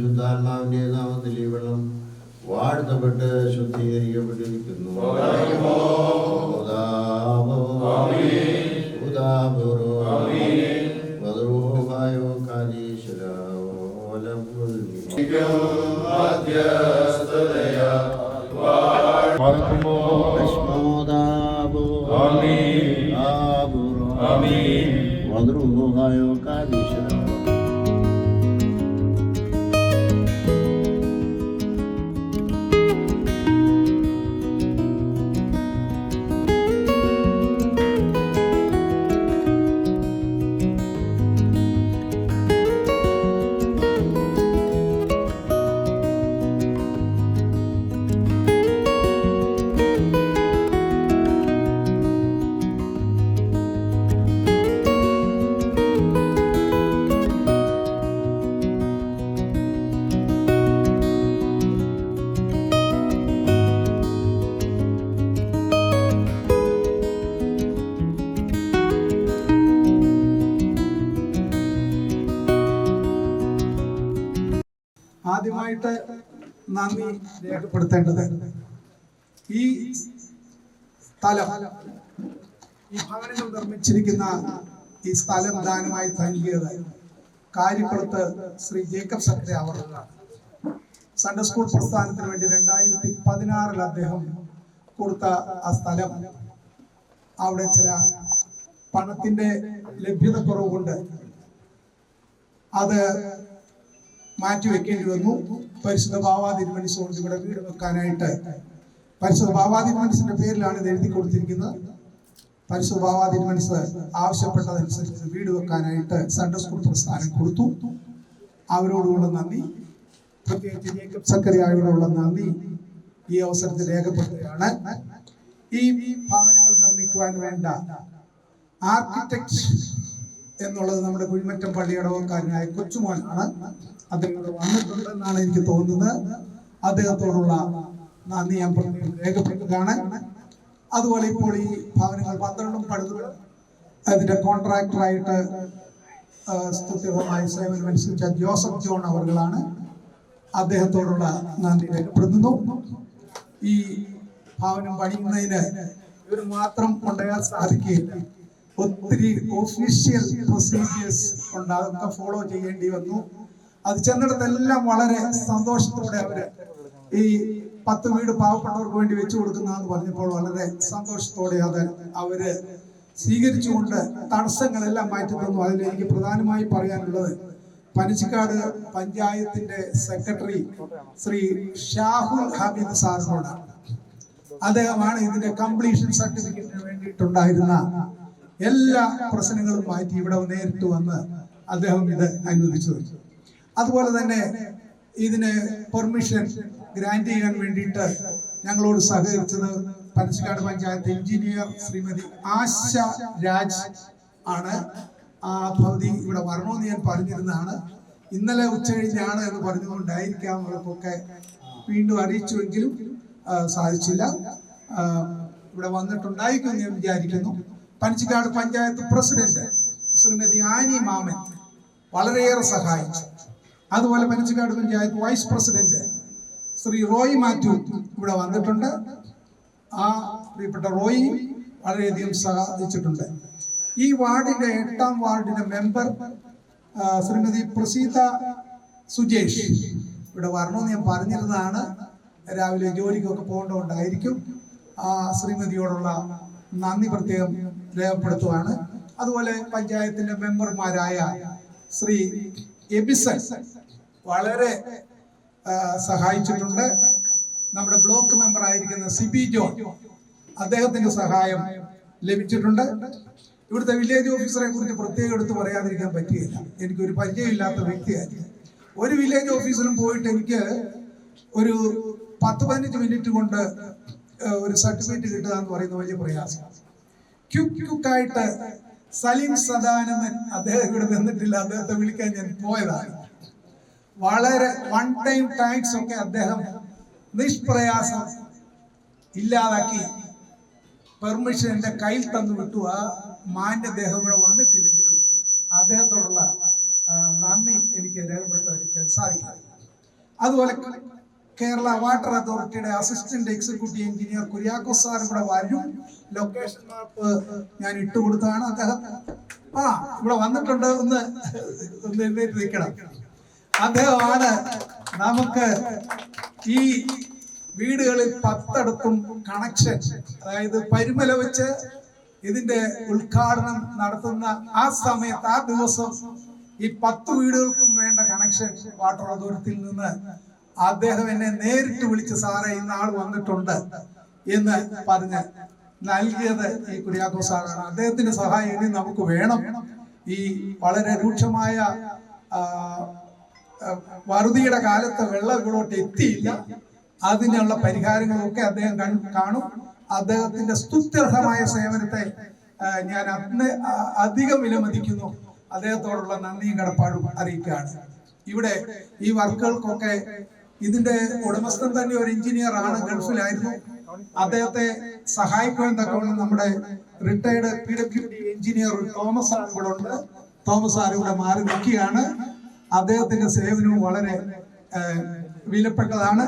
ശുദ്ധാത്മാവിന്റെ നാമത്തിൽ ഈ വെള്ളം വാഴ്ത്തപ്പെട്ട് ശുദ്ധീകരിക്കപ്പെട്ടിരിക്കുന്നു. ആദ്യമായിട്ട് നന്ദി രേഖപ്പെടുത്തേണ്ടത്. ഈ സ്ഥലം ഈ ഭവനങ്ങൾ നിർമ്മിച്ചിരിക്കുന്ന ഈ സ്ഥലം ദാനമായി നൽകിയത് കാര്യപ്പുറത്ത് ശ്രീ ജേക്കബ് സക്രെ അവറുകളാണ് സൺഡേ സ്കൂൾ പ്രസ്ഥാനത്തിന് വേണ്ടി രണ്ടായിരത്തി പതിനാറിൽ അദ്ദേഹം കൊടുത്ത ആ സ്ഥലം അവിടെ ചില പണത്തിന്റെ ലഭ്യത കുറവുകൊണ്ട് അത് മാറ്റിവെക്കേണ്ടി വന്നു. പരിശുദ്ധ ബാവാതിരുമനസ്സുകൊണ്ട് ഇവിടെ വീട് വെക്കാനായിട്ട്. പരിശുദ്ധ ബാവാതിരുമനസിന്റെ പേരിലാണ് ഇത് എഴുതി കൊടുത്തിരിക്കുന്നത്. പരിശുദ്ധ ബാവാതിരുമനസ് ആവശ്യപ്പെട്ടതനുസരിച്ച് വീട് വെക്കാനായിട്ട് സൺഡേ സ്കൂൾ പ്രസ്ഥാനം കൊടുത്തു. അവരോടുള്ള നന്ദി. പ്രത്യേകിച്ച് ജേക്കബ് നന്ദി. ഈ അവസരത്തിൽ രേഖപ്പെടുത്തുകയാണ്. ഈ ഭവനങ്ങൾ നിർമ്മിക്കുവാൻ വേണ്ട ആർക്കിടെക്ട് എന്നുള്ളത് നമ്മുടെ കുഴിമറ്റം പള്ളിയടവക്കാരനായ കൊച്ചുമോനാണ്. അദ്ദേഹം വന്നിട്ടുണ്ടെന്നാണ് എനിക്ക് തോന്നുന്നത്. അദ്ദേഹത്തോടുള്ള നന്ദി ഞാൻ രേഖപ്പെടുത്തുകയാണ് അതുപോലെ ഇപ്പോൾ ഈ ഭവനങ്ങൾ പന്ത്രണ്ടും പഴുതും അതിന്റെ കോൺട്രാക്ടറായിട്ട് സ്തുത്യപരമായി സേവനം അനുസരിച്ച ജോസഫ് ജോൺ അവർകളാണ് അദ്ദേഹത്തോടുള്ള നന്ദി രേഖപ്പെടുത്തുന്നു. ഈ ഭവനം പണിയുന്നതിന് ഇവർ മാത്രം കൊണ്ടുവരാൻ സാധിക്കുകയില്ല. ഒത്തിരി ഓഫീഷ്യൽ പ്രൊസീജിയേഴ്സ് ഉണ്ട് അതൊക്കെ ഫോളോ ചെയ്യേണ്ടി വന്നു. അത് ചെന്നിടത്തെല്ലാം വളരെ സന്തോഷത്തോടെ അവർ ഈ പത്ത് വീട് പാവപ്പെട്ടവർക്ക് വേണ്ടി വെച്ചു കൊടുക്കുന്നതെന്ന് പറഞ്ഞപ്പോൾ വളരെ സന്തോഷത്തോടെ അത് അവർ സ്വീകരിച്ചുകൊണ്ട് തടസ്സങ്ങളെല്ലാം മാറ്റി തന്നു. അതിൽ എനിക്ക് പ്രധാനമായി പറയാനുള്ളത് പനച്ചിക്കാട് പഞ്ചായത്തിന്റെ സെക്രട്ടറി ശ്രീ ഷാഹുൽ ഹമീദ് സാറിനോടാണ്. അദ്ദേഹമാണ് ഇതിന്റെ കംപ്ലീഷൻ സർട്ടിഫിക്കറ്റിന് വേണ്ടിയിട്ടുണ്ടായിരുന്ന എല്ലാ പ്രശ്നങ്ങളും മാറ്റി ഇവിടെ നേരിട്ട് വന്ന് അദ്ദേഹം ഇത് അനുവദിച്ചത്. അതുപോലെ തന്നെ ഇതിന് പെർമിഷൻ ഗ്രാൻഡ് ചെയ്യാൻ വേണ്ടിയിട്ട് ഞങ്ങളോട് സഹകരിച്ചത് പനച്ചിക്കാട് പഞ്ചായത്ത് എഞ്ചിനീയർ ശ്രീമതി ആശ രാജ് ആണ്. ആ ഭവതി ഇവിടെ വരണമെന്ന് ഞാൻ പറഞ്ഞിരുന്നതാണ്. ഇന്നലെ ഉച്ച കഴിഞ്ഞാണ് എന്ന് പറഞ്ഞുകൊണ്ടായിരിക്കാം അവർക്കൊക്കെ വീണ്ടും അറിയിച്ചുവെങ്കിലും സാധിച്ചില്ല. ഇവിടെ വന്നിട്ടുണ്ടായിരിക്കും ഞാൻ വിചാരിക്കുന്നു. പനച്ചിക്കാട് പഞ്ചായത്ത് പ്രസിഡന്റ് ശ്രീമതി ആനി മാമൻ വളരെയേറെ സഹായിച്ചു. അതുപോലെ പനച്ചിക്കാട് പഞ്ചായത്ത് വൈസ് പ്രസിഡന്റ് ശ്രീ റോയി മാത്യു ഇവിടെ വന്നിട്ടുണ്ട്. ആ പ്രിയപ്പെട്ട റോയി വളരെയധികം സഹായിച്ചിട്ടുണ്ട്. ഈ വാർഡിന്റെ എട്ടാം വാർഡിന്റെ മെമ്പർ ശ്രീമതി പ്രസീത സുജേഷ് ഇവിടെ വരണമെന്ന് ഞാൻ പറഞ്ഞിരുന്നതാണ്. രാവിലെ ജോലിക്കൊക്കെ പോകേണ്ടതുകൊണ്ടായിരിക്കും ആ ശ്രീമതിയോടുള്ള നന്ദി പ്രത്യേകം രേഖപ്പെടുത്തുവാണ്. അതുപോലെ പഞ്ചായത്തിന്റെ മെമ്പർമാരായ ശ്രീ എബിസൺ വളരെ സഹായിച്ചിട്ടുണ്ട്. നമ്മുടെ ബ്ലോക്ക് മെമ്പർ ആയിരിക്കുന്ന സിബി ജോൺ അദ്ദേഹത്തിന്റെ സഹായം ലഭിച്ചിട്ടുണ്ട്. ഇവിടുത്തെ വില്ലേജ് ഓഫീസറെ കുറിച്ച് പ്രത്യേകം എടുത്ത് പറയാതിരിക്കാൻ പറ്റുകയില്ല എനിക്കൊരു പരിചയമില്ലാത്ത വ്യക്തിയായിരുന്നു ഒരു വില്ലേജ് ഓഫീസിലും പോയിട്ട് എനിക്ക് ഒരു പത്ത് പതിനഞ്ച് മിനിറ്റ് കൊണ്ട് ഒരു സർട്ടിഫിക്കറ്റ് കിട്ടുക എന്ന് പറയുന്നത് വലിയ പ്രയാസമാണ് ക്യുക്ക് ക്യുക്കായിട്ട് സലീം സദാനന്ദൻ അദ്ദേഹം ഇവിടെ വന്നിട്ടില്ല അദ്ദേഹത്തെ വിളിക്കാൻ ഞാൻ പോയതാണ്. വളരെ വൺ ടൈം ടാക്സ് ഒക്കെ അദ്ദേഹം നിഷ്പ്രയാസം ഇല്ലാതാക്കി. പെർമിഷൻ എന്റെ കയ്യിൽ തന്നു വിട്ടു. ആ മാന്റെ ദേഹം ഇവിടെ വന്നിട്ടില്ലെങ്കിലും അദ്ദേഹത്തോടുള്ള നന്ദി എനിക്ക് രേഖപ്പെടുത്താതിരിക്കാൻ സാധിക്കും. അതുപോലെ കേരള വാട്ടർ അതോറിറ്റിയുടെ assistant executive engineer Kuriakose sir ഇവിടെ വരും. ലൊക്കേഷൻ മാപ്പ് ഞാൻ ഇട്ടു കൊടുത്താണ് അദ്ദേഹം. ആ ഇവിടെ വന്നിട്ടുണ്ട്. ഒന്ന് ഒന്ന് എഴുന്നേറ്റ് നിൽക്കണം. അദ്ദേഹമാണ് നമുക്ക് ഈ വീടുകളിൽ പത്തടത്തും കണക്ഷൻ അതായത് പരിമല വെച്ച് ഇതിന്റെ ഉദ്ഘാടനം നടത്തുന്ന ആ സമയത്ത് ആ ദിവസം ഈ പത്ത് വീടുകൾക്കും വേണ്ട കണക്ഷൻ വാട്ടർ അതോറിറ്റിയിൽ നിന്ന് അദ്ദേഹം എന്നെ നേരിട്ട് വിളിച്ച് സാറേ ഇന്നാൾ വന്നിട്ടുണ്ട് എന്ന് പറഞ്ഞ് നൽകിയത് ഈ കുര്യാക്കോ സാറാണ്. അദ്ദേഹത്തിന്റെ സഹായം ഇനി നമുക്ക് വേണം. ഈ വളരെ രൂക്ഷമായ വറുതിയുടെ കാലത്ത് വെള്ളം ഇവിടോട്ട് എത്തിയില്ല. അതിനുള്ള പരിഹാരങ്ങളൊക്കെ അദ്ദേഹം കാണും. അദ്ദേഹത്തിന്റെ സ്തുത്യർഹമായ സേവനത്തെ ഞാൻ അന്ന് അധികം വിലമതിക്കുന്നു. അദ്ദേഹത്തോടുള്ള നന്ദിയും കടപ്പാടും അറിയിക്കുകയാണ്. ഇവിടെ ഈ വർക്കുകൾക്കൊക്കെ ഇതിന്റെ ഉടമസ്ഥൻ തന്നെ ഒരു എഞ്ചിനീയർ ആണ് ഗൾഫിലായിരുന്നു. അദ്ദേഹത്തെ സഹായിക്കുവാൻ തക്കവണ്ണം നമ്മുടെ retired P W D engineer Thomas ആണ് ഇവിടെ ഉണ്ട്. തോമസ് ആരും ഇവിടെ മാറി നിൽക്കുകയാണ്. അദ്ദേഹത്തിന്റെ സേവനവും വളരെ വിലപ്പെട്ടതാണ്.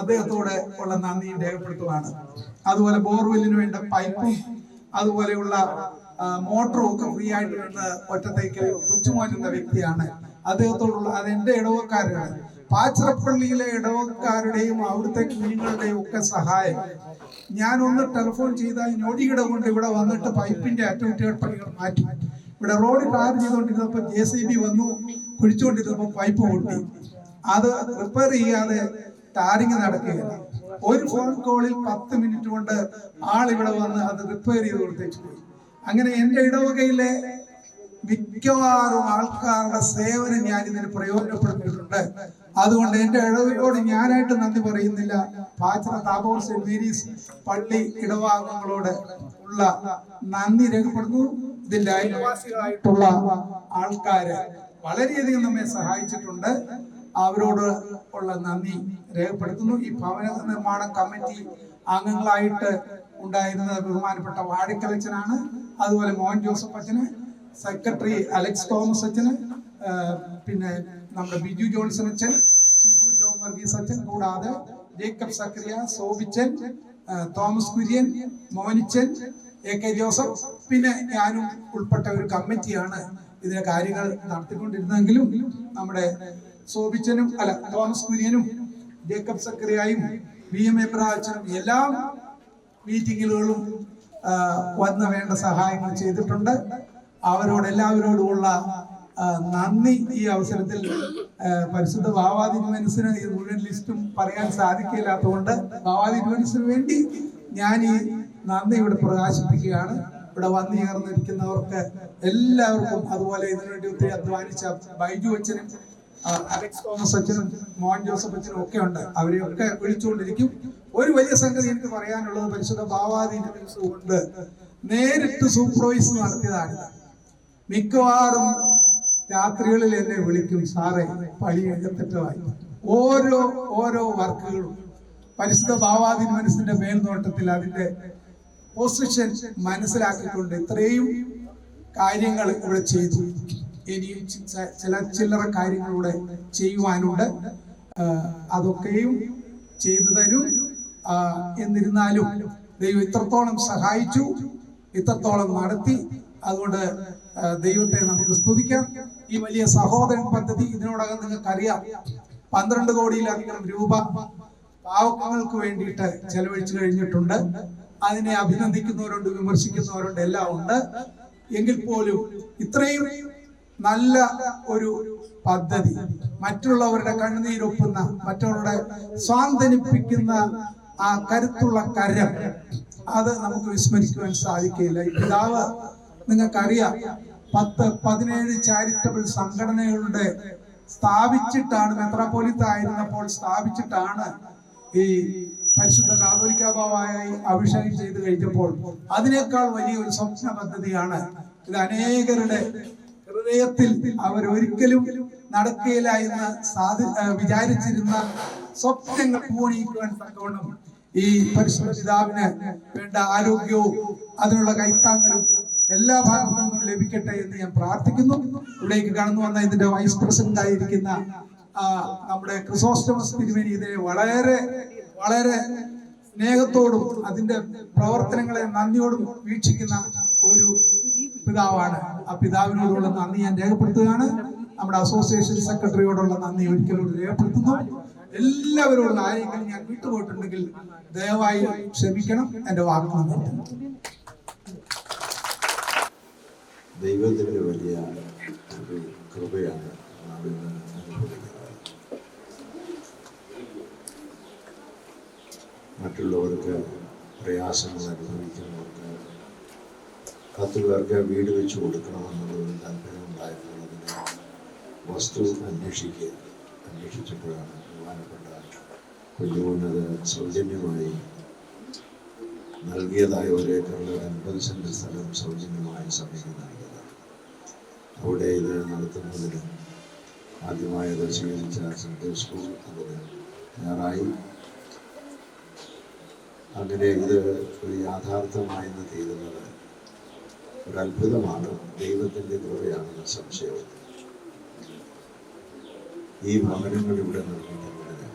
അദ്ദേഹത്തോട് ഉള്ള നന്ദി രേഖപ്പെടുത്തുവാണ്. അതുപോലെ ബോർവെല്ലിന് വേണ്ട പൈപ്പും അതുപോലെയുള്ള മോട്ടറും ഒക്കെ ഫ്രീ ആയിട്ട് ഒറ്റത്തേക്ക് കൊച്ചുമാറ്റുന്ന വ്യക്തിയാണ്. അദ്ദേഹത്തോടുള്ള അത് എന്റെ ഇടവക്കാരാണ് പാച്ചിറപ്പള്ളിയിലെ ഇടവക്കാരുടെയും അവിടുത്തെ കുഞ്ഞുങ്ങളുടെയും ഒക്കെ സഹായം. ഞാനൊന്ന് ടെലിഫോൺ ചെയ്താൽ ഞൊടിയിട കൊണ്ട് ഇവിടെ വന്നിട്ട് പൈപ്പിന്റെ അറ്റകുറ്റപ്പണികൾ മാറ്റി. ഇവിടെ റോഡ് ടാർ ചെയ്തുകൊണ്ടിരുന്നപ്പോൾ ജെ സി ബി വന്നു കുഴിച്ചുകൊണ്ടിരുന്നപ്പോൾ പൈപ്പ് പൊട്ടി. അത് റിപ്പയർ ചെയ്യാതെ ടാറിങ് നടക്കുകയാണ്. ഒരു ഫോൺ കോളിൽ പത്ത് മിനിറ്റ് കൊണ്ട് ആൾ ഇവിടെ വന്ന് അത് റിപ്പയർ ചെയ്ത് കൊടുത്തേച്ചു പോയി. അങ്ങനെ എന്റെ ഇടവകയിലെ മിക്കവാറും ആൾക്കാരുടെ സേവനം ഞാൻ ഇതിന് പ്രയോജനപ്പെടുത്തിയിട്ടുണ്ട്. അതുകൊണ്ട് എന്റെ ഇഴവിനോട് ഞാനായിട്ട് നന്ദി പറയുന്നില്ല. പാച്ചറ താപോർ സെന്റ് പള്ളി ഇടവാംഗങ്ങളോട് ഉള്ള നന്ദി രേഖപ്പെടുന്നു. ഇതിന്റെ അയൽവാസികളായിട്ടുള്ള ആൾക്കാര് വളരെയധികം നമ്മെ സഹായിച്ചിട്ടുണ്ട്. അവരോട് ഉള്ള നന്ദി രേഖപ്പെടുത്തുന്നു. ഈ ഭവന നിർമ്മാണ കമ്മിറ്റി അംഗങ്ങളായിട്ട് ഉണ്ടായിരുന്നത് ബഹുമാനപ്പെട്ട വാഴക്കലച്ചനാണ് അതുപോലെ മോഹൻ ജോസഫ് അച്ഛന് സെക്രട്ടറി അലക്സ് തോമസ് അച്ഛന് പിന്നെ നമ്മുടെ ബിജു ജോൺസൺ അച്ഛൻ ഷിബു ടോം വർഗീസ് അച്ഛൻ കൂടാതെ ജേക്കബ് സക്രിയ സോബിച്ചൻ തോമസ് കുര്യൻ മോനിച്ചൻ എ കെ ജോസഫ് പിന്നെ ഞാനും ഉൾപ്പെട്ട ഒരു കമ്മിറ്റിയാണ് ഇതിലെ കാര്യങ്ങൾ നടത്തിക്കൊണ്ടിരുന്നെങ്കിലും നമ്മുടെ സോബിച്ചനും അല്ല തോമസ് കുര്യനും ജേക്കബ് സക്രിയായും വി എം എബ്രാച്ചനും എല്ലാ മീറ്റിങ്ങുകളും വന്ന് വേണ്ട സഹായങ്ങൾ ചെയ്തിട്ടുണ്ട്. അവരോട് എല്ലാവരോടുമുള്ള നന്ദി ഈ അവസരത്തിൽ പരിശുദ്ധ ഭാവാതിരുമനസിന് ഈ മുഴുവൻ ലിസ്റ്റും പറയാൻ സാധിക്കില്ലാത്തതുകൊണ്ട് ഭാവാതിരുമനസിന് വേണ്ടി ഞാൻ ഈ നന്ദി ഇവിടെ പ്രകാശിപ്പിക്കുകയാണ്. ഇവിടെ വന്നു ചേർന്നിരിക്കുന്നവർക്ക് എല്ലാവർക്കും അതുപോലെ ഇതിനുവേണ്ടി ഒത്തിരി അധ്വാനിച്ച ബൈജു അച്ഛനും അലക്സ് തോമസ് അച്ഛനും മോഹൻ ജോസഫ് അച്ഛനും ഒക്കെ ഉണ്ട്. അവരെയൊക്കെ വിളിച്ചുകൊണ്ടിരിക്കും. ഒരു വലിയ സംഗതി എനിക്ക് പറയാനുള്ളത് പരിശുദ്ധ ഭാവാധീന കൊണ്ട് നേരിട്ട് സൂപ്പർവൈസ് നടത്തിയതാണ് മിക്കവാറും രാത്രികളിൽ എന്നെ വിളിക്കും സാറേ പണി എടുത്തിട്ട് ഓരോ ഓരോ വർക്കുകളും. പരിശുദ്ധ ഭാവാധീന മനസ്സിന്റെ മേൽനോട്ടത്തിൽ അതിന്റെ പൊസിഷൻ മനസ്സിലാക്കിക്കൊണ്ട് ഇത്രയും കാര്യങ്ങൾ ഇവിടെ ചെയ്തു. ഇനിയും ചില ചില്ലറ കാര്യങ്ങളിലൂടെ ചെയ്യുവാനുണ്ട്. അതൊക്കെയും ചെയ്തു തരും. എന്നിരുന്നാലും ദൈവം ഇത്രത്തോളം സഹായിച്ചു ഇത്രത്തോളം നടത്തി. അതുകൊണ്ട് ദൈവത്തെ നമുക്ക് സ്തുതിക്കാം. ഈ വലിയ സഹോദരൻ പദ്ധതി ഇതിനോടകം നിങ്ങൾക്ക് അറിയാം പന്ത്രണ്ട് കോടിയിലധികം രൂപ പാവങ്ങൾക്ക് വേണ്ടിയിട്ട് ചെലവഴിച്ചു കഴിഞ്ഞിട്ടുണ്ട്. അതിനെ അഭിനന്ദിക്കുന്നവരുണ്ട് വിമർശിക്കുന്നവരുണ്ട് എല്ലാം ഉണ്ട്. എങ്കിൽ പോലും ഇത്രയും നല്ല ഒരു പദ്ധതി മറ്റുള്ളവരുടെ കണ്ണുനീരൊപ്പുന്ന മറ്റുള്ളവരുടെ സ്വാന്തനിപ്പിക്കുന്ന ആ കരുത്തുള്ള കരം അത് നമുക്ക് വിസ്മരിക്കുവാൻ സാധിക്കില്ല പിതാവ് നിങ്ങൾക്കറിയാം പത്ത് പതിനേഴ് ചാരിറ്റബിൾ സംഘടനകളുടെ സ്ഥാപിച്ചിട്ടാണ് മെത്രാപോലിത്ത ആയിരുന്നപ്പോൾ സ്ഥാപിച്ചിട്ടാണ് ഈ പരിശുദ്ധ കാതോലിക്ക ബാബായി അഭിഷേകം ചെയ്ത് കഴിഞ്ഞപ്പോൾ അതിനേക്കാൾ വലിയ ഒരു സ്വപ്ന പദ്ധതിയാണ്. ഇത് അനേകരുടെ ഹൃദയത്തിൽ അവരൊരിക്കലും നടക്കുകയില്ല എന്ന് സാധി വിചാരിച്ചിരുന്ന സ്വപ്നങ്ങൾ പൂണിയിക്കുവാൻ തക്കവണ്ണം ഈ പരിശുദ്ധ പിതാവിന് വേണ്ട ആരോഗ്യവും അതിനുള്ള കൈത്താങ്ങലും എല്ലാ ഭാഗത്തു നിന്നും ലഭിക്കട്ടെ എന്ന് ഞാൻ പ്രാർത്ഥിക്കുന്നു. ഇവിടേക്ക് കടന്നു വന്ന ഇതിന്റെ വൈസ് പ്രസിഡന്റ് ആയിരിക്കുന്ന നമ്മുടെ ക്രിസോസ്റ്റമസ് തിരുമേനി ഇതിനെ വളരെ വളരെ സ്നേഹത്തോടും അതിന്റെ പ്രവർത്തനങ്ങളെ നന്ദിയോടും വീക്ഷിക്കുന്ന ഒരു പിതാവാണ്. ആ പിതാവിനോടുള്ള നന്ദി ഞാൻ രേഖപ്പെടുത്തുകയാണ്. നമ്മുടെ അസോസിയേഷൻ സെക്രട്ടറിയോടുള്ള നന്ദി ഒരിക്കലും രേഖപ്പെടുത്തുന്നു. എല്ലാവരോടുള്ള ആരെങ്കിലും ഞാൻ വിട്ടുപോയിട്ടുണ്ടെങ്കിൽ ദയവായി ക്ഷമിക്കണം. എന്റെ നിർത്തുന്നു ദൈവത്തിന്റെ വലിയ ഒരു കൃപയാണ് മറ്റുള്ളവർക്ക് പ്രയാസങ്ങൾ അനുഭവിക്കുന്നവർക്ക് പത്ത് പേർക്ക് വീട് വെച്ച് കൊടുക്കണമെന്നുള്ളൊരു താല്പര്യം ഉണ്ടായിരുന്നുള്ളതിന് വസ്തു അന്വേഷിക്കുക അന്വേഷിച്ചപ്പോഴാണ് ബഹുമാനപ്പെട്ട കുഞ്ഞുമോനത് സൗജന്യമായി നൽകിയതായ ഒരു ഏക്കറിൽ ഒരു അൻപത് സെന്റ് സ്ഥലം സൗജന്യമായി സമയം നൽകിയതാണ് അവിടെ ഇത് നടത്തുന്നതിന് ആദ്യമായ സെൻട്രൽ സ്കൂൾ അതിന് തയ്യാറായി. അങ്ങനെ ഇത് ഒരു യാഥാർത്ഥമായെന്ന് തീരുന്നത് ഒരു അത്ഭുതമാണ് ദൈവത്തിന്റെ കൃപയാണെന്ന് സംശയം ഈ ഭവനങ്ങൾ ഇവിടെ നിർമ്മിക്കുന്നതിന്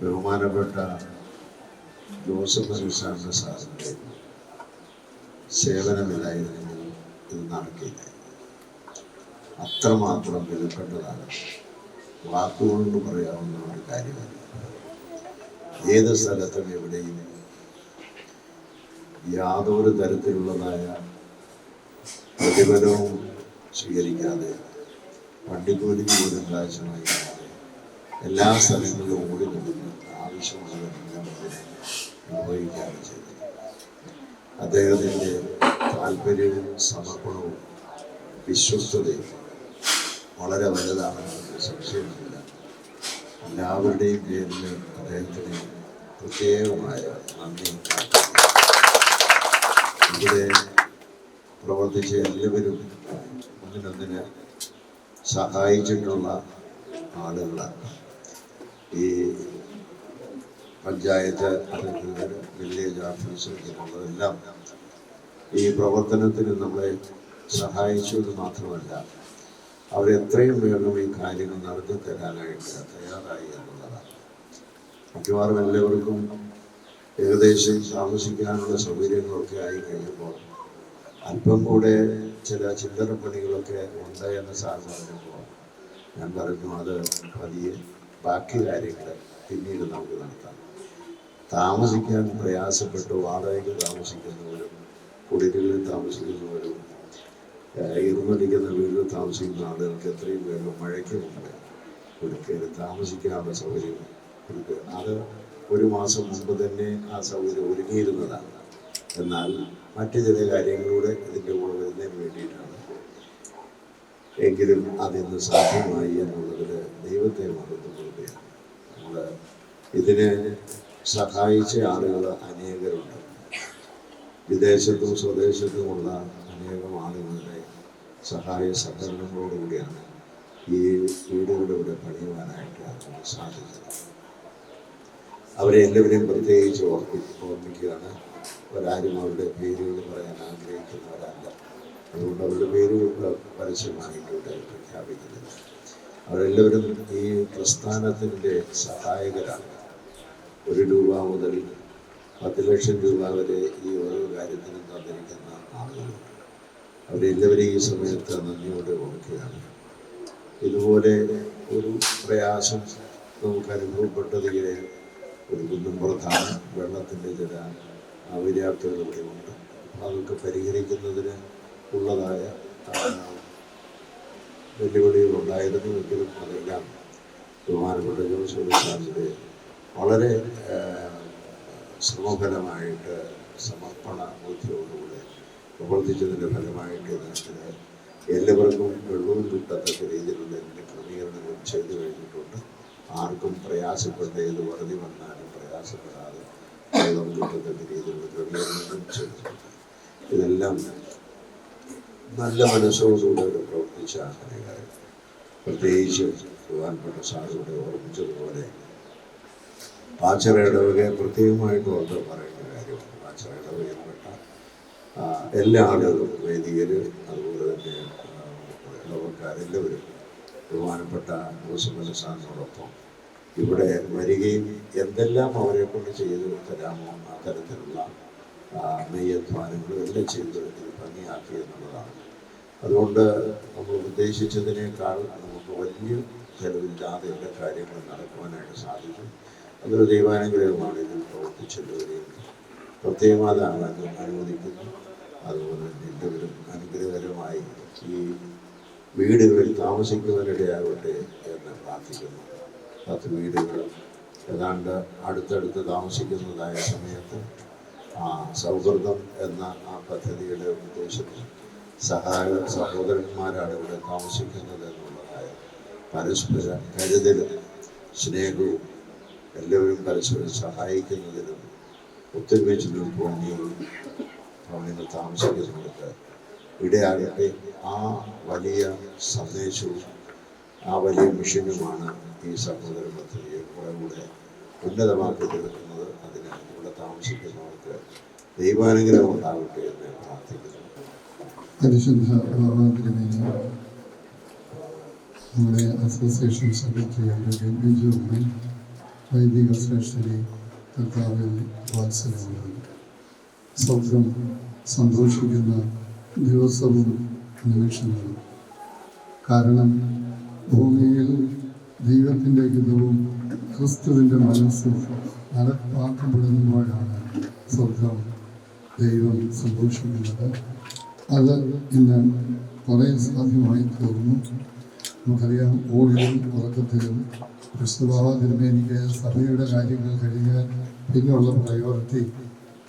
ബഹുമാനപ്പെട്ട ജോസഫ് അലിസാറിന്റെ സാറിന്റെ സേവനമില്ലായിരുന്നെങ്കിൽ ഇത് നടക്കില്ല. അത്രമാത്രം വിലപ്പെട്ടതാണ്. വാക്കുകൊണ്ട് പറയാവുന്ന ഒരു കാര്യമല്ല. ഏത് സ്ഥലത്തും എവിടെയും യാതൊരു തരത്തിലുള്ളതായ പ്രതിഫലവും സ്വീകരിക്കാതെ വണ്ടിക്കൂലിക്ക് പോലും കാഴ്ച എല്ലാ സ്ഥലങ്ങളിലും ഓടി നടന്ന് ആവശ്യമുള്ളതെല്ലാം അതിനെ നിർവഹിക്കുകയാണ് ചെയ്തത്. അദ്ദേഹത്തിന്റെ താല്പര്യവും സമർപ്പണവും വിശ്വസ്തതയും വളരെ വലുതാണെന്ന് സംശയമില്ല എല്ലാവരുടെയും പേരിൽ അദ്ദേഹത്തിന് പ്രത്യേകമായ നന്ദി. ഇവിടെ പ്രവർത്തിച്ച എല്ലാവരും ഒന്നിനൊന്നിന് സഹായിച്ചിട്ടുള്ള ആളുകളാണ്. ഈ പഞ്ചായത്ത് അധികൃതർ വില്ലേജ് ഓഫീസർ ഇങ്ങനെയുള്ളതെല്ലാം ഈ പ്രവർത്തനത്തിന് നമ്മളെ സഹായിച്ചു എന്ന് മാത്രമല്ല അവരെത്രയും വേഗം ഈ കാര്യങ്ങൾ നടത്തി തരാനായിട്ട് തയ്യാറായി എന്നുള്ളതാണ്. മിക്കവാറും എല്ലാവർക്കും ഏകദേശം താമസിക്കാനുള്ള സൗകര്യങ്ങളൊക്കെ ആയി കഴിയുമ്പോൾ അല്പം കൂടെ ചില ചില്ലറ പണികളൊക്കെ ഉണ്ട് എന്ന പറഞ്ഞപ്പോൾ ഞാൻ പറഞ്ഞു അത് പതിയെ ബാക്കി കാര്യങ്ങൾ പിന്നീട് നമുക്ക് നടത്താം. താമസിക്കാൻ പ്രയാസപ്പെട്ടു വാടകയ്ക്ക് താമസിക്കുന്നവരും കുടിലുകളിൽ താമസിക്കുന്നവരും ഇരുന്നടിക്കുന്ന വീട്ടിൽ താമസിക്കുന്ന ആളുകൾക്ക് എത്രയും വേഗം മഴയ്ക്ക് മുമ്പ് ഒരിക്കൽ താമസിക്കാനുള്ള സൗകര്യം ഒരുക്കുക അത് ഒരു മാസം മുമ്പ് തന്നെ ആ സൗകര്യം ഒരുങ്ങിയിരുന്നതാണ്. എന്നാൽ മറ്റു ചില കാര്യങ്ങളിലൂടെ ഇതിന്റെ കൂടെ വരുന്നതിന് വേണ്ടിയിട്ടാണ് എങ്കിലും അതിന്ന് സാധ്യമായി എന്നുള്ളതിൽ ദൈവത്തെ മഹത്വപ്പെടുകയാണ് നമ്മൾ ഇതിനെ സഹായിച്ച ആളുകൾ അനേകരുണ്ട്. വിദേശത്തും സ്വദേശത്തുമുള്ള അനേകം ആളുകളുടെ സഹായ സഹകരണങ്ങളോടുകൂടിയാണ് ഈ വീടുകളുടെ ഇവിടെ പണിയുവാനായിട്ട് നമുക്ക് സാധിച്ചത്. അവരെ എല്ലാവരെയും പ്രത്യേകിച്ച് ഓർമ്മി ഓർമ്മിക്കുകയാണ്. അവരാരും അവരുടെ പേരുകൾ പറയാൻ ആഗ്രഹിക്കുന്നവരല്ല. അതുകൊണ്ട് അവരുടെ പേരുകൾ പരസ്യമായിട്ട് ഇവിടെ പ്രഖ്യാപിക്കുന്നില്ല അവരെല്ലാവരും ഈ പ്രസ്ഥാനത്തിന്റെ സഹായകരാണ്. ഒരു രൂപ മുതൽ പത്ത് ലക്ഷം രൂപ വരെ ഈ ഓരോ കാര്യത്തിനും തന്നിരിക്കുന്ന ആളുകളുണ്ട്. അവരെല്ലാവരെയും ഈ സമയത്ത് നന്ദിയോടെ ഓർക്കുകയാണ്. ഇതുപോലെ ഒരു പ്രയാസം നമുക്ക് അനുഭവപ്പെട്ടതിലെ ഒരു കുന്നും പ്രധാനം വെള്ളത്തിന്റെ ചില അപ്പോൾ അതൊക്കെ പരിഹരിക്കുന്നതിന് ഉള്ളതായ വെല്ലുവിളികൾ ഉണ്ടായിരുന്നു ഉണ്ടായിരുന്നുവെങ്കിലും അതെല്ലാം ബഹുമാനപ്പെട്ട ജോസ് വളരെ ശ്രമഫലമായിട്ട് സമർപ്പണ ബോധ്യത്തോടുകൂടെ പ്രവർത്തിച്ചതിന്റെ ഫലമായിട്ട് ഇതിന് എല്ലാവർക്കും വെള്ളവും കിട്ടത്തക്ക രീതിയിലുള്ള എല്ലാ ക്രമീകരണങ്ങളും ചെയ്തു കഴിഞ്ഞിട്ടുണ്ട്. ആർക്കും പ്രയാസപ്പെട്ട ഏത് വറുതി വന്നാലും പ്രയാസപ്പെടാതെ വെള്ളം കിട്ടത്തക്ക രീതിയിലുള്ള ക്രമീകരണങ്ങളും ചെയ്തിട്ടുണ്ട്. ഇതെല്ലാം നല്ല മനസ്സോടുകൂടെ പ്രവർത്തിച്ച അനേകം പ്രത്യേകിച്ച് പ്രധാനപ്പെട്ട സാധുവിടെ ഓർമ്മിച്ചതുപോലെ പാച്ചറയുടെ വക പ്രത്യേകമായിട്ട് ഓർത്ത് പറയേണ്ട എല്ലാ ആളുകളും വൈദികർ അതുപോലെ തന്നെ ലോകക്കാർ ഇടവക്കാരെല്ലാവരും ബഹുമാനപ്പെട്ട ജോസഫ് സാറിനോടൊപ്പം ഇവിടെ വരികയും എന്തെല്ലാം അവരെ കൊണ്ട് ചെയ്തു തരാമോ ആ തരത്തിലുള്ള ആ, നെയ്യധ്വാനങ്ങളും എല്ലാം ചെയ്ത് ഇത് ഭംഗിയാക്കി എന്നുള്ളതാണ്. അതുകൊണ്ട് നമ്മൾ ഉദ്ദേശിച്ചതിനേക്കാൾ നമുക്ക് വലിയ ചെലവില്ലാതെ എല്ലാ കാര്യങ്ങളും നടക്കുവാനായിട്ട് സാധിക്കും. അതൊരു ദൈവാനുഗ്രഹമാണ് ഇതിൽ പ്രവർത്തിച്ചെല്ലുകയും പ്രത്യേകമാത അനുവദിക്കുന്നു. അതുപോലെ എല്ലാവരും അനുഗ്രഹകരമായി ഈ വീടുകളിൽ താമസിക്കുവാനിടയാകട്ടെ എന്ന് പ്രാർത്ഥിക്കുന്നു. പത്ത് വീടുകൾ ഏതാണ്ട് അടുത്തടുത്ത് താമസിക്കുന്നതായ സമയത്ത് ആ സൗഹൃദം എന്ന ആ പദ്ധതിയുടെ ഉദ്ദേശത്തിൽ സഹായ സഹോദരന്മാരാണ് ഇവിടെ താമസിക്കുന്നത് എന്നുള്ളതായ പരസ്പര കരുതലും സ്നേഹവും എല്ലാവരും പരസ്പരം സഹായിക്കുന്നതിനും ഒത്തൊരുമിച്ച് നിൽക്കുവാൻ അവിടെ നിങ്ങൾ താമസിക്കുന്നുണ്ട് ഇടയാകട്ടെ ആ വലിയ സന്ദേശവും ആ വലിയ മിഷനുമാണ് ഈ സഹോദര പദ്ധതിയെ കുറെ കൂടെ ഉന്നതമാക്കി തീർക്കുന്നത്. അതിന് ഇവിടെ താമസിക്കുന്നവർക്ക് ദൈവാനുഗ്രഹം ഉണ്ടാകട്ടെ എന്ന് പ്രാർത്ഥിക്കുന്നു. നമ്മുടെ അസോസിയേഷൻ സെക്രട്ടറി അഡ്വക്കേറ്റ് ബിജു വൈദിക ശ്രേഷ്ഠരി കർത്താവിൽ വാത്സല്യമുണ്ട് സ്വന്തം സന്തോഷിക്കുന്ന ദിവസവും നിമിഷങ്ങളും കാരണം ഭൂമിയിൽ ദൈവത്തിന്റെ ഹിതവും ക്രിസ്തുവിന്റെ മനസ്സും നടപ്പാക്കപ്പെടുമ്പോഴാണ് സ്വർഗം ദൈവം സന്തോഷിക്കുന്നത് അത് ഇന്ന് കുറേ സാധ്യമായി തീർന്നു നമുക്കറിയാം ഓടിയും ഉറക്കത്തിലും ക്രിസ്തുബാബ തിരുമേനിക്ക് സഭയുടെ കാര്യങ്ങൾ കഴിഞ്ഞാൽ പിന്നെയുള്ള പ്രയോറിറ്റി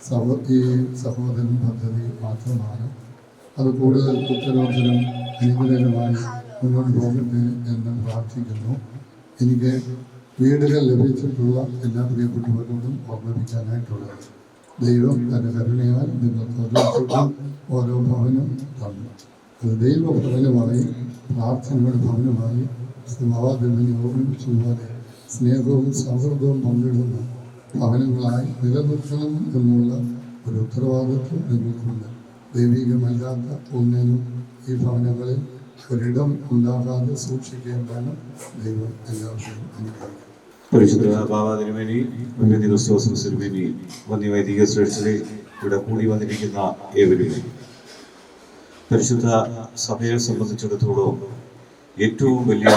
സഹ ഈ സഹോദരൻ പദ്ധതി മാത്രമാണ്. അത് കൂടുതൽ കുറ്റരോധനം അനുകൂലമായി മുന്നോട്ട് പോകട്ടെ എന്ന് പ്രാർത്ഥിക്കുന്നു. എനിക്ക് വീടുകൾ ലഭിച്ചിട്ടുള്ള എല്ലാ പ്രിയപ്പെട്ടവരോടും ഓർമ്മിപ്പിക്കാനായിട്ടുള്ളത്. ദൈവം തന്റെ കരുണയാൽ നിങ്ങൾക്ക് ഓരോ ഭവനും തന്നു. അത് ദൈവഭവനമായി പ്രാർത്ഥനയുടെ ഭവനമായി സമാധാനം ഓർമ്മിപ്പിച്ചതുപോലെ സ്നേഹവും സൗഹൃദവും പങ്കിടുന്ന. ഭവനങ്ങളായി നിലനിർത്തണം എന്നുള്ള ഒരു ഉത്തരവാദിത്വം നിങ്ങൾക്കുണ്ട്. ദൈവികമല്ലാത്ത ഒന്നിനും ഈ ഭവനങ്ങളിൽ ഒരിടം ഉണ്ടാകാതെ സൂക്ഷിക്കേണ്ടതാണ് ദൈവം എല്ലാവർക്കും അനുഗ്രഹിക്കും. പരിശുദ്ധ ബാബാ തിരുമേനി വന്യ ക്രിസ്തോസം തിരുമേനി വന്യ വൈദിക ശ്രേഷ്ഠരെ ഇവിടെ കൂടി വന്നിരിക്കുന്ന ഏവരും പരിശുദ്ധ സഭയെ സംബന്ധിച്ചിടത്തോളം ഏറ്റവും വലിയ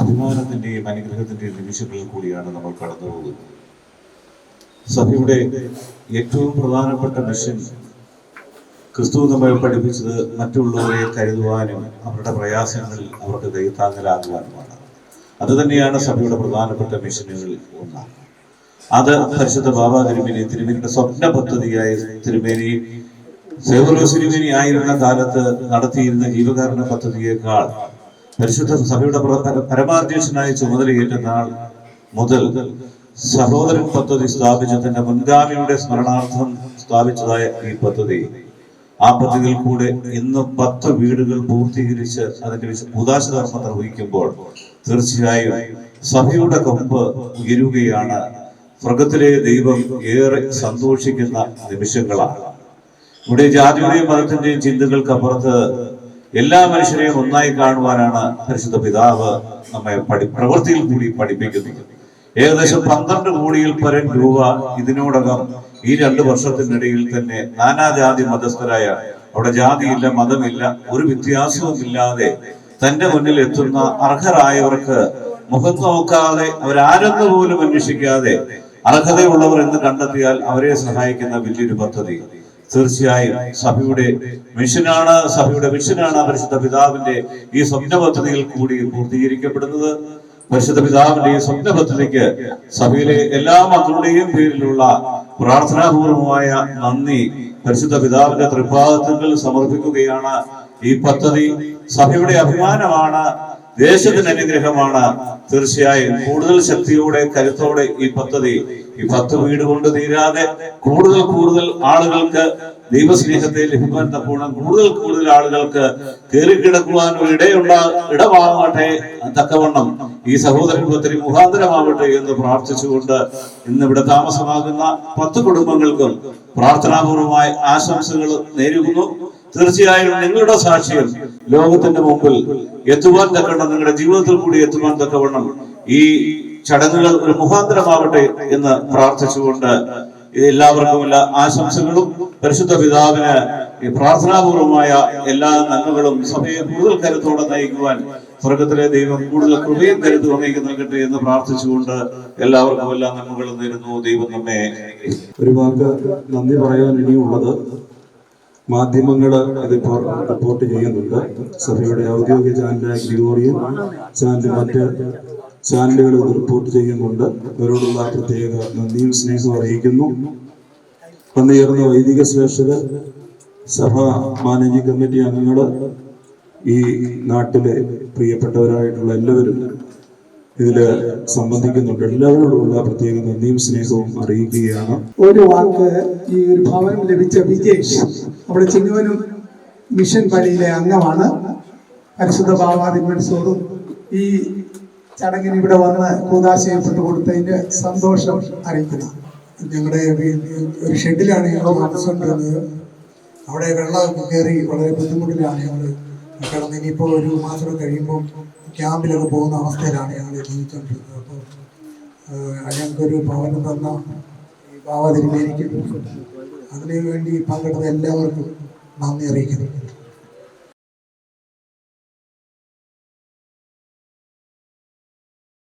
അഭിമാനത്തിന്റെയും അനുഗ്രഹത്തിന്റെയും നിമിഷങ്ങളിൽ കൂടിയാണ് നമ്മൾ കടന്നു പോകുന്നത് സഭയുടെ ഏറ്റവും പ്രധാനപ്പെട്ട മിഷൻ ക്രിസ്തു നമ്മെ പഠിപ്പിച്ചത് മറ്റുള്ളവരെ കരുതുവാനും അവരുടെ പ്രയാസങ്ങളിൽ അവർക്ക് കൈത്താങ്ങലാകുവാനുമാണ് അത് തന്നെയാണ് സഭയുടെ പ്രധാനപ്പെട്ട മിഷനുകളിൽ ഒന്നാണ്. അത് പരിശുദ്ധ ബാബ തിരുമേനി തിരുമേനിയുടെ സ്വപ്ന പദ്ധതിയായ തിരുമേനി സേവറോസ് തിരുമേനി ആയിരുന്ന കാലത്ത് നടത്തിയിരുന്ന ജീവകാരണ പദ്ധതിയേക്കാൾ പരിശുദ്ധ സഭയുടെ പ്ര- പരമാധ്യക്ഷനായി ചുമതലയേറ്റ നാൾ മുതൽ സഹോദരൻ പദ്ധതി സ്ഥാപിച്ച തന്റെ മുൻഗാമിയുടെ സ്മരണാർത്ഥം സ്ഥാപിച്ചതായ ഈ പദ്ധതി. ആ പദ്ധതിയിൽ കൂടെ ഇന്ന് പത്ത് വീടുകൾ പൂർത്തീകരിച്ച് അതിന്റെ ഉദാശധർമ്മം നിർവഹിക്കുമ്പോൾ തീർച്ചയായും സഭയുടെ കൊമ്പ് ഉയരുകയാണ്. സ്വർഗത്തിലെ ദൈവം ഏറെ സന്തോഷിക്കുന്ന നിമിഷങ്ങളാണ്. ഇവിടെ ജാതിയുടെയും മതത്തിന്റെയും ചിന്തകൾക്കപ്പുറത്ത് എല്ലാ മനുഷ്യരെയും ഒന്നായി കാണുവാനാണ് പരിശുദ്ധ പിതാവ് നമ്മെ പഠി പ്രവൃത്തിയിൽ കൂടി പഠിപ്പിക്കുന്നത്. ഏകദേശം പന്ത്രണ്ട് കോടിയിൽ പരം രൂപ ഇതിനോടകം ഈ രണ്ട് വർഷത്തിനിടയിൽ തന്നെ നാനാജാതി മതസ്ഥരായ അവിടെ ജാതിയില്ല മതമില്ല ഒരു വ്യത്യാസവുമില്ലാതെ തന്റെ മുന്നിൽ എത്തുന്ന അർഹരായവർക്ക് മുഖം നോക്കാതെ അവരാരെന്ന് പോലും അന്വേഷിക്കാതെ അർഹതയുള്ളവർ എന്ന് കണ്ടെത്തിയാൽ അവരെ സഹായിക്കുന്ന വലിയൊരു പദ്ധതി. തീർച്ചയായും സഭയുടെ മിഷനാണ് സഭയുടെ മിഷനാണ് പരിശുദ്ധ പിതാവിന്റെ ഈ സ്വപ്ന പദ്ധതിയിൽ കൂടി പൂർത്തീകരിക്കപ്പെടുന്നത്. പരിശുദ്ധ പിതാവിന്റെ സ്വപ്നപത്തിലേക്ക് സഭയിലെ എല്ലാ മക്കളുടെയും പേരിലുള്ള പ്രാർത്ഥനാപൂർവമായ നന്ദി പരിശുദ്ധ പിതാവിന്റെ തൃപ്പാദത്തിൽ സമർപ്പിക്കുകയാണ്. ഈ പദ്ധതി സഭയുടെ അഭിമാനമാണ് ദേശത്തിന് അനുഗ്രഹമാണ്. തീർച്ചയായും കൂടുതൽ ശക്തിയോടെ കരുത്തോടെ ഈ പദ്ധതി ഈ പത്ത് വീട് കൊണ്ട് തീരാതെ കൂടുതൽ കൂടുതൽ ആളുകൾക്ക് ദൈവസ്നേഹത്തെ ലഭിക്കാൻ തക്കവണ്ണം കൂടുതൽ കൂടുതൽ ആളുകൾക്ക് കയറിക്കിടക്കുവാൻ ഒരു ഇടയുണ്ടാ ഇടമാകട്ടെ തക്കവണ്ണം ഈ സഹോദര കുടുംബത്തിന് മുഖാന്തരമാകട്ടെ എന്ന് പ്രാർത്ഥിച്ചുകൊണ്ട് ഇന്ന് ഇവിടെ താമസമാകുന്ന പത്ത് കുടുംബങ്ങൾക്കും പ്രാർത്ഥനാപൂർവമായ ആശംസകൾ നേരുന്നു. തീർച്ചയായും നിങ്ങളുടെ സാക്ഷ്യം ലോകത്തിന്റെ മുമ്പിൽ എത്തുവാൻ തക്കവണ്ണം നിങ്ങളുടെ ജീവിതത്തിൽ കൂടി എത്തുവാൻ തക്കവണ്ണം ഈ ചടങ്ങുകൾ ഒരു മുഖാന്തരമാവട്ടെ എന്ന് പ്രാർത്ഥിച്ചുകൊണ്ട് ഇത് എല്ലാവർക്കും എല്ലാ ആശംസകളും പരിശുദ്ധ പിതാവിന് ഈ പ്രാർത്ഥനാപൂർവമായ എല്ലാ നന്മകളും സഭയെ കൂടുതൽ കരുത്തോടെ നയിക്കുവാൻ സ്വർഗത്തിലെ ദൈവം കൂടുതൽ കൃപയും കരുത്ത് അങ്ങേക്ക് നൽകട്ടെ എന്ന് പ്രാർത്ഥിച്ചുകൊണ്ട് എല്ലാവർക്കും എല്ലാ നന്മകളും നേരുന്നു. ദൈവം നമ്മെ ഒരു വാക്ക് നന്ദി പറയാൻ ഇനിയുള്ളത് മാധ്യമങ്ങൾ ഇതിപ്പോൾ റിപ്പോർട്ട് ചെയ്യുന്നുണ്ട്. സഭയുടെ ഔദ്യോഗിക ചാനലായ ഗ്രിഗോറിയൻ ചാനൽ മറ്റ് ചാനലുകൾ റിപ്പോർട്ട് ചെയ്യുന്നുണ്ട്. അവരോടുള്ള പ്രത്യേക നന്ദിയും സ്നേഹവും അറിയിക്കുന്നു. വന്നുയർന്ന വൈദിക ശ്രേഷ്ഠര് സഭ മാനേജിംഗ് കമ്മിറ്റി അംഗങ്ങൾ ഈ നാട്ടിലെ പ്രിയപ്പെട്ടവരായിട്ടുള്ള എല്ലാവരും ഇതിൽ സംബന്ധിക്കുന്നുണ്ട്. എല്ലാവരോടുമുള്ള പ്രത്യേക നന്ദിയും സ്നേഹവും അറിയിക്കുകയാണ്. ഒരു വാക്ക് ഈ ഒരു ഭവനം ലഭിച്ച വിജേഷ് നമ്മുടെ ചിങ്ങവനും മിഷൻ പള്ളിയിലെ അംഗമാണ്. പരിശുദ്ധ ബാബാദിമത്സോടും ഈ ചടങ്ങിന് ഇവിടെ വന്ന് കൂതാശയപ്പെട്ട് കൊടുത്തതിന് സന്തോഷം അറിയിക്കുന്നു. ഞങ്ങളുടെ ഒരു ഷെഡിലാണ് ഞങ്ങൾ താമസിച്ചുകൊണ്ടിരുന്നത് അവിടെ വെള്ളം കയറി വളരെ ബുദ്ധിമുട്ടിലാണ് ഞങ്ങൾ കിടന്ന് ഇനിയിപ്പോൾ ഒരു മാസം കഴിയുമ്പോൾ ക്യാമ്പിലൊക്കെ പോകുന്ന അവസ്ഥയിലാണ് ഞങ്ങൾ ജീവിച്ചുകൊണ്ടിരുന്നത്. അപ്പോൾ ഞങ്ങൾക്കൊരു ഭവനം തന്ന ബാബ തിരുമേനിക്കും അതിനു വേണ്ടി പങ്കെടുത്ത എല്ലാവർക്കും നന്ദി അറിയിക്കുന്നു.